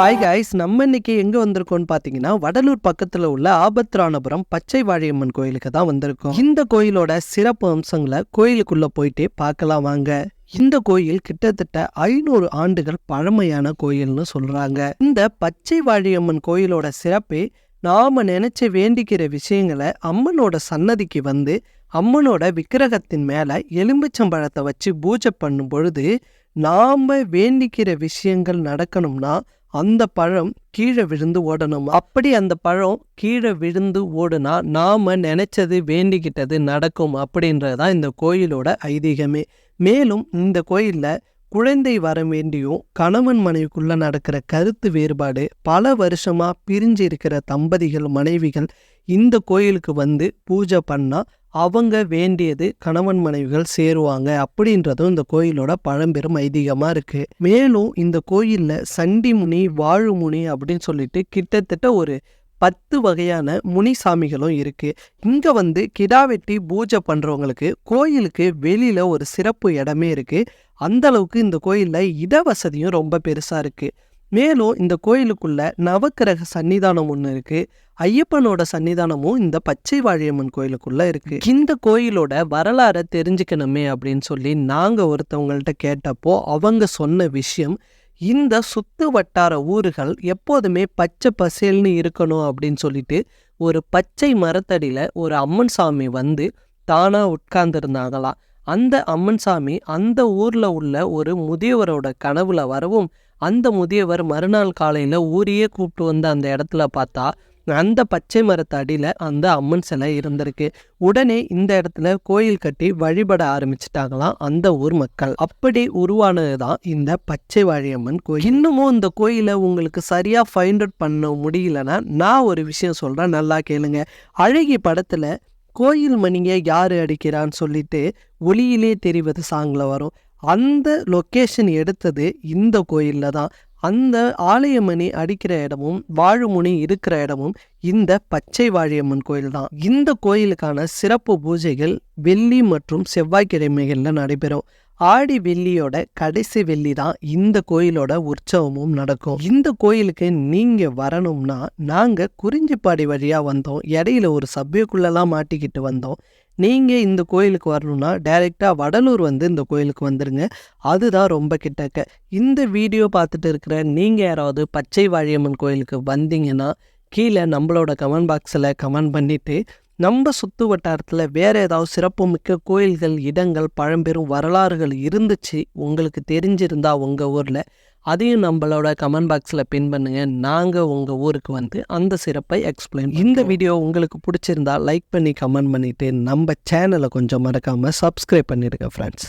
Hi guys நம்ம இன்னைக்கு எங்க வந்திருக்கோம்னு பாத்தீங்கன்னா வடலூர் பக்கத்துல உள்ள ஆபத்ரானபுரம் பச்சை வாழியம்மன் கோயிலுக்கு தான் வந்திருக்கோம். இந்த கோயிலோட சிறப்பு அம்சங்களை கோயிலுக்குள்ள போயிட்டே பார்க்கலாம் வாங்க. இந்த கோயில் கிட்டத்தட்ட ஐநூறு ஆண்டுகள் பழமையான கோயில்னு சொல்றாங்க. இந்த பச்சை வாழியம்மன் கோயிலோட சிறப்பே நாம நினைச்சு வேண்டிக்கிற விஷயங்களை அம்மனோட சன்னதிக்கு வந்து அம்மனோட விக்கிரகத்தின் மேல எலும்பிச்சம்பழத்தை வச்சு பூஜை பண்ணும் பொழுது நாம வேண்டிக்கிற விஷயங்கள் நடக்கணும்னா அந்த பழம் கீழே விழுந்து ஓடணும்? அப்படி அந்த பழம் கீழே விழுந்து ஓடுனா நாம நினைச்சது வேண்டிக்கிட்டது நடக்கும் அப்படின்றதுதான் இந்த கோயிலோட ஐதீகமே. மேலும் இந்த கோயில்ல குழந்தை வர வேண்டியும் கணவன் மனைவிக்குள்ள நடக்கிற கருத்து வேறுபாடு பல வருஷமா பிரிஞ்சு இருக்கிற தம்பதிகள் மனைவிகள் இந்த கோயிலுக்கு வந்து பூஜை பண்ணா அவங்க வேண்டியது கணவன் மனைவிகள் சேருவாங்க அப்படின்றதும் இந்த கோயிலோட பழம்பெரும் ஐதீகமாக இருக்கு. மேலும் இந்த கோயிலில் சண்டி முனி வாழுமுனி அப்படின்னு சொல்லிட்டு கிட்டத்தட்ட ஒரு பத்து வகையான முனி சாமிகளும் இருக்குது இங்கே வந்து கிடா வெட்டி பூஜை பண்ணுறவங்களுக்கு கோயிலுக்கு வெளியில் ஒரு சிறப்பு இடமே இருக்குது அந்தளவுக்கு இந்த கோயிலில் இட வசதியும் ரொம்ப பெருசாக இருக்குது மேலும் இந்த கோயிலுக்குள்ள நவக்கிரக சன்னிதானம் ஒன்று இருக்கு. ஐயப்பனோட சன்னிதானமும் இந்த பச்சை வாழியம்மன் கோயிலுக்குள்ள இருக்கு. இந்த கோயிலோட வரலாறை தெரிஞ்சுக்கணுமே அப்படின்னு சொல்லி நாங்கள் ஒருத்தவங்கள்ட்ட கேட்டப்போ அவங்க சொன்ன விஷயம் இந்த சுத்து வட்டார ஊர்கள் எப்போதுமே பச்சை பசேல்னு இருக்கணும் அப்படின்னு சொல்லிட்டு ஒரு பச்சை மரத்தடியில் ஒரு அம்மன் சாமி வந்து தானாக உட்கார்ந்துருந்தாங்களாம். அந்த அம்மன் சாமி அந்த ஊரில் உள்ள ஒரு முதியவரோட கனவுல வரவும் அந்த முதியவர் மறுநாள் காலையில் ஊரையே கூப்பிட்டு வந்து அந்த இடத்துல பார்த்தா அந்த பச்சை மரத்து அடியில் அந்த அம்மன் சிலை இருந்திருக்கு. உடனே இந்த இடத்துல கோயில் கட்டி வழிபட ஆரம்பிச்சிட்டாங்களாம் அந்த ஊர் மக்கள். அப்படி உருவானது தான் இந்த பச்சை வாழியம்மன் கோயில். இன்னமும் இந்த கோயிலை உங்களுக்கு சரியாக ஃபைண்ட் அவுட் பண்ண முடியலன்னா நான் ஒரு விஷயம் சொல்கிறேன் நல்லா கேளுங்க. அழகி படத்தில் கோயில் மணியை யார் அடிக்கிறான்னு சொல்லிட்டு ஒளியிலே தெரிவது சாங்ல வரும். அந்த லொக்கேஷன் எடுத்தது இந்த கோயிலில் தான். அந்த ஆலயமணி அடிக்கிற இடமும் வாழுமுனி இருக்கிற இடமும் இந்த பச்சை வாழியம்மன் கோயில் தான். இந்த கோயிலுக்கான சிறப்பு பூஜைகள் வெள்ளி மற்றும் செவ்வாய்க்கிழமைகளில் நடைபெறும். ஆடி வெள்ளியோட கடைசி வெள்ளி தான் இந்த கோயிலோட உற்சவமும் நடக்கும். இந்த கோயிலுக்கு நீங்க வரணும்னா நாங்க குறிஞ்சிப்பாடி வழியா வந்தோம். இடையில ஒரு சபைக்குள்ளெல்லாம் மாட்டிக்கிட்டு வந்தோம். நீங்கள் இந்த கோயிலுக்கு வரணும்னா டைரெக்டாக வடலூர் வந்து இந்த கோயிலுக்கு வந்துடுங்க அதுதான் ரொம்ப கிட்டக்க. இந்த வீடியோ பார்த்துட்டு இருக்கிற நீங்கள் யாராவது பச்சை வாழியம்மன் கோயிலுக்கு வந்தீங்கன்னா கீழே நம்மளோட கமெண்ட் பாக்ஸில் கமெண்ட் பண்ணிவிட்டு நம்ம சுற்று வட்டாரத்தில் வேறு ஏதாவது சிறப்புமிக்க கோயில்கள் இடங்கள் பழம்பெரும் வரலாறுகள் இருந்துச்சு உங்களுக்கு தெரிஞ்சிருந்தா உங்கள் ஊரில் அதையும் நம்மளோட கமெண்ட் பாக்ஸில் பின் பண்ணுங்க. நாங்கள் உங்கள் ஊருக்கு வந்து அந்த சிறப்பை எக்ஸ்பிளைன் இந்த வீடியோ உங்களுக்கு பிடிச்சிருந்தா லைக் பண்ணி கமெண்ட் பண்ணிட்டு நம்ம சேனலை கொஞ்சம் மறக்காமல் சப்ஸ்கிரைப் பண்ணிடுங்க ஃப்ரெண்ட்ஸ்